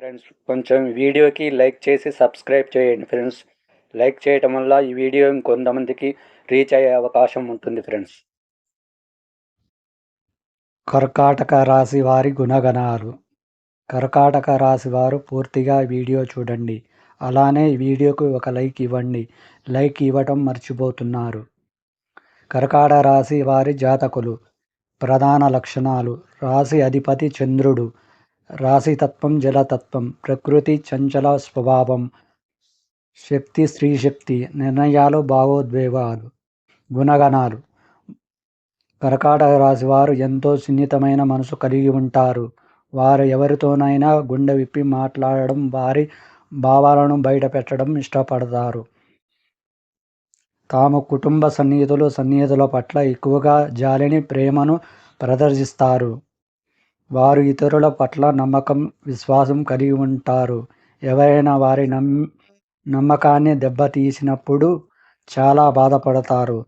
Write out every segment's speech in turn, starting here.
Friends కొంచెం వీడియోకి like చేసి సబ్స్క్రైబ్ చేయండి ఫ్రెండ్స్. లైక్ చేయటం వల్ల ఈ వీడియో ఇంకొంతమందికి రీచ్ అయ్యే అవకాశం ఉంటుంది ఫ్రెండ్స్. కర్కాటక రాశి వారి గుణగణాలు. కర్కాటక రాశి వారు పూర్తిగా వీడియో చూడండి. అలానే వీడియోకు ఒక లైక్ ఇవ్వండి. లైక్ ఇవ్వటం మర్చిపోతున్నారు. కర్కాట రాశి వారి జాతకులు. ప్రధాన లక్షణాలు. రాశి అధిపతి చంద్రుడు. రాశితత్వం జలతత్వం ప్రకృతి చంచల స్వభావం శక్తి స్త్రీశక్తి నిర్ణయాలు భావోద్వేగాలు గుణగణాలు. కర్కాటక రాశి వారు ఎంతో సున్నితమైన మనసు కలిగి ఉంటారు. వారు ఎవరితోనైనా గుండె విప్పి మాట్లాడడం వారి భావాలను బయట పెట్టడం ఇష్టపడతారు. తాము కుటుంబ సన్నిహితులు సన్నిహితుల పట్ల ఎక్కువగా జాలిని ప్రేమను ప్రదర్శిస్తారు. వారు ఇతరుల పట్ల నమ్మకం విశ్వాసం కలిగి ఉంటారు. ఎవరైనా వారి నమ్ నమ్మకాన్ని దెబ్బతీసినప్పుడు చాలా బాధపడతారు.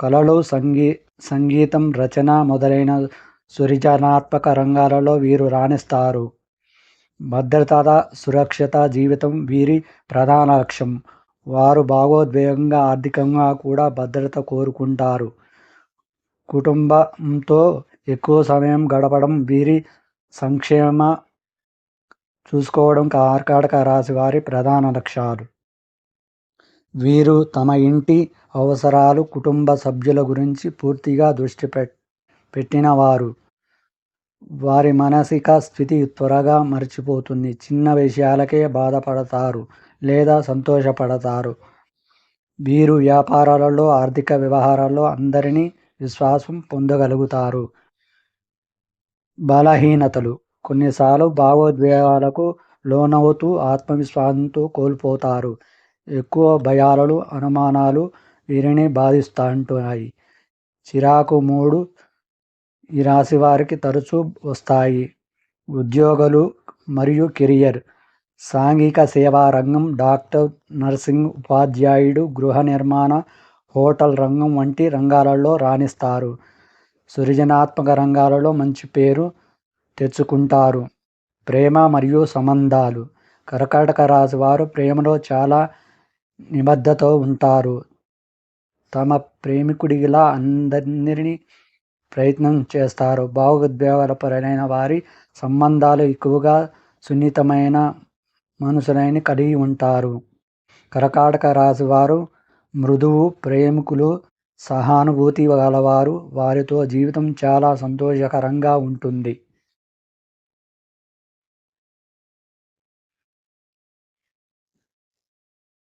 కళలు సంగీ సంగీతం రచన మొదలైన సృజనాత్మక రంగాలలో వీరు రాణిస్తారు. భద్రత సురక్షిత జీవితం వీరి ప్రధాన లక్ష్యం. వారు భావోద్వేగంగా ఆర్థికంగా కూడా భద్రత కోరుకుంటారు. కుటుంబంతో ఎక్కువ సమయం గడపడం వీరి సంక్షేమ చూసుకోవడం కార్కాటక రాశి వారి ప్రధాన లక్ష్యాలు. వీరు తమ ఇంటి అవసరాలు కుటుంబ సభ్యుల గురించి పూర్తిగా దృష్టి పెట్టిన వారు వారి మానసిక స్థితి త్వరగా మర్చిపోతుంది. చిన్న విషయాలకే బాధపడతారు లేదా సంతోషపడతారు. వీరు వ్యాపారాలలో ఆర్థిక వ్యవహారాల్లో అందరినీ విశ్వాసం పొందగలుగుతారు. బలహీనతలు. కొన్నిసార్లు భావోద్వేగాలకు లోనవుతూ ఆత్మవిశ్వాసంతో కోల్పోతారు. ఎక్కువ భయాలు అనుమానాలు వీరిని బాధిస్తుంటున్నాయి. చిరాకు మూడు ఈ రాశి వారికి తరచూ వస్తాయి. ఉద్యోగులు మరియు కెరియర్. సాంఘిక సేవా రంగం డాక్టర్ నర్సింగ్ ఉపాధ్యాయుడు గృహ నిర్మాణ హోటల్ రంగం వంటి రంగాలలో రాణిస్తారు. సృజనాత్మక రంగాలలో మంచి పేరు తెచ్చుకుంటారు. ప్రేమ మరియు సంబంధాలు. కర్కాటక రాశి వారు ప్రేమలో చాలా నిబద్ధతో ఉంటారు. తమ ప్రేమికుడిలా అందరినీ ప్రయత్నం చేస్తారు. భావోద్వేగపరైన వారి సంబంధాలు ఎక్కువగా సున్నితమైన మనసులని కలిగి ఉంటారు. కర్కాటక రాశి వారు మృదువు ప్రేమికులు సహానుభూతి గలవారు. వారితో జీవితం చాలా సంతోషకరంగా ఉంటుంది.